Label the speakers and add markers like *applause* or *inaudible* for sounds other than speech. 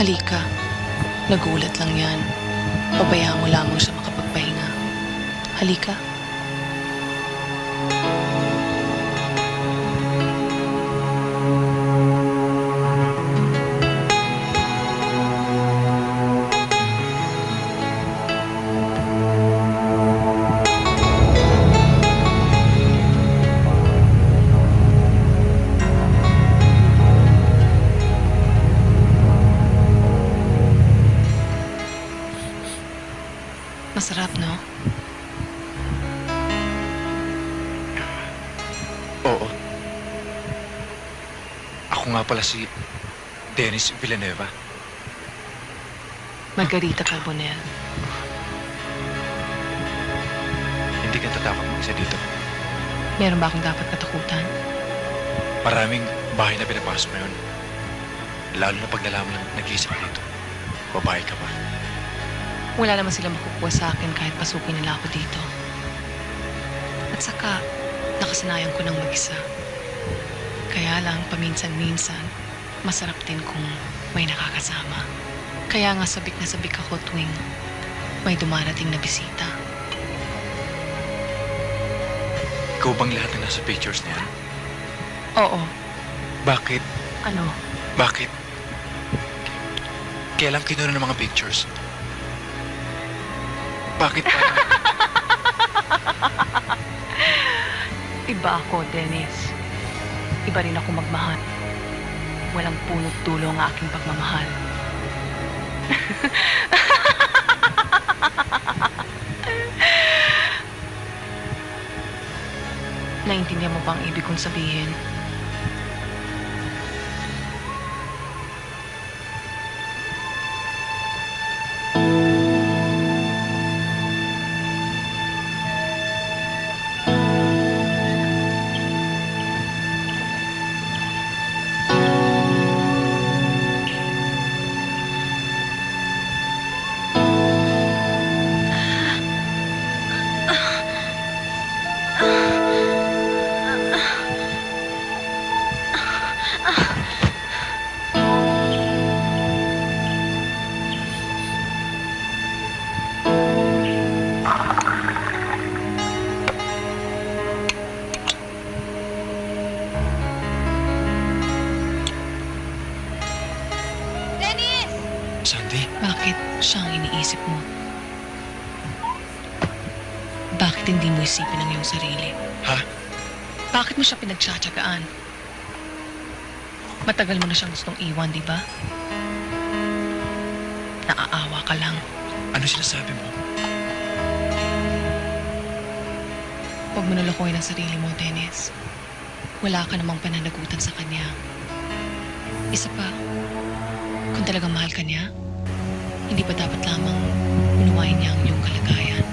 Speaker 1: Halika. Nagulat lang yan. Pabayaan mo lamang siya makapagpahinga. Halika. Masarap, no?
Speaker 2: Oo. Ako nga pala si Dennis Villanueva.
Speaker 1: Margarita Carbonell.
Speaker 2: Hindi ka tatakot mag-isa dito.
Speaker 1: Meron ba akong dapat katakutan?
Speaker 2: Maraming bahay na pinapasok ngayon. Lalo na pag nalaman ng nag-iisip ka dito. Babae ka pa.
Speaker 1: Wala naman sila makukuha sa akin kahit pasukin nila ako dito. At saka, nakasanayan ko ng mag-isa. Kaya lang, paminsan-minsan, masarap din kung may nakakasama. Kaya nga sabik na sabik ako tuwing may dumarating na bisita.
Speaker 2: Ikaw bang lahat ng nasa pictures na yan?
Speaker 1: Oo,
Speaker 2: Bakit?
Speaker 1: ano,
Speaker 2: Bakit? Kailan kinuha ng mga pictures? Bakit parang... *laughs*
Speaker 1: iba ako, Dennis. Iba rin ako magmahal. Walang punot dulo ang aking pagmamahal. *laughs* Naintindihan mo ba ang ibig kong sabihin?
Speaker 2: Sandy,
Speaker 1: Bakit siya ang iniisip mo? Bakit hindi mo isipin ang iyong sarili?
Speaker 2: ha?
Speaker 1: Bakit mo siya pinagtsatsagaan? Matagal mo na siyang gustong iwan, di ba? Naaawa ka lang.
Speaker 2: Ano sinasabi mo?
Speaker 1: Huwag mo nalakoy ang sarili mo, Dennis. Wala ka namang pananagutan sa kanya. Isa pa, kung talagang mahal ka niya, hindi ba dapat lamang unawain niya ang iyong kalagayan?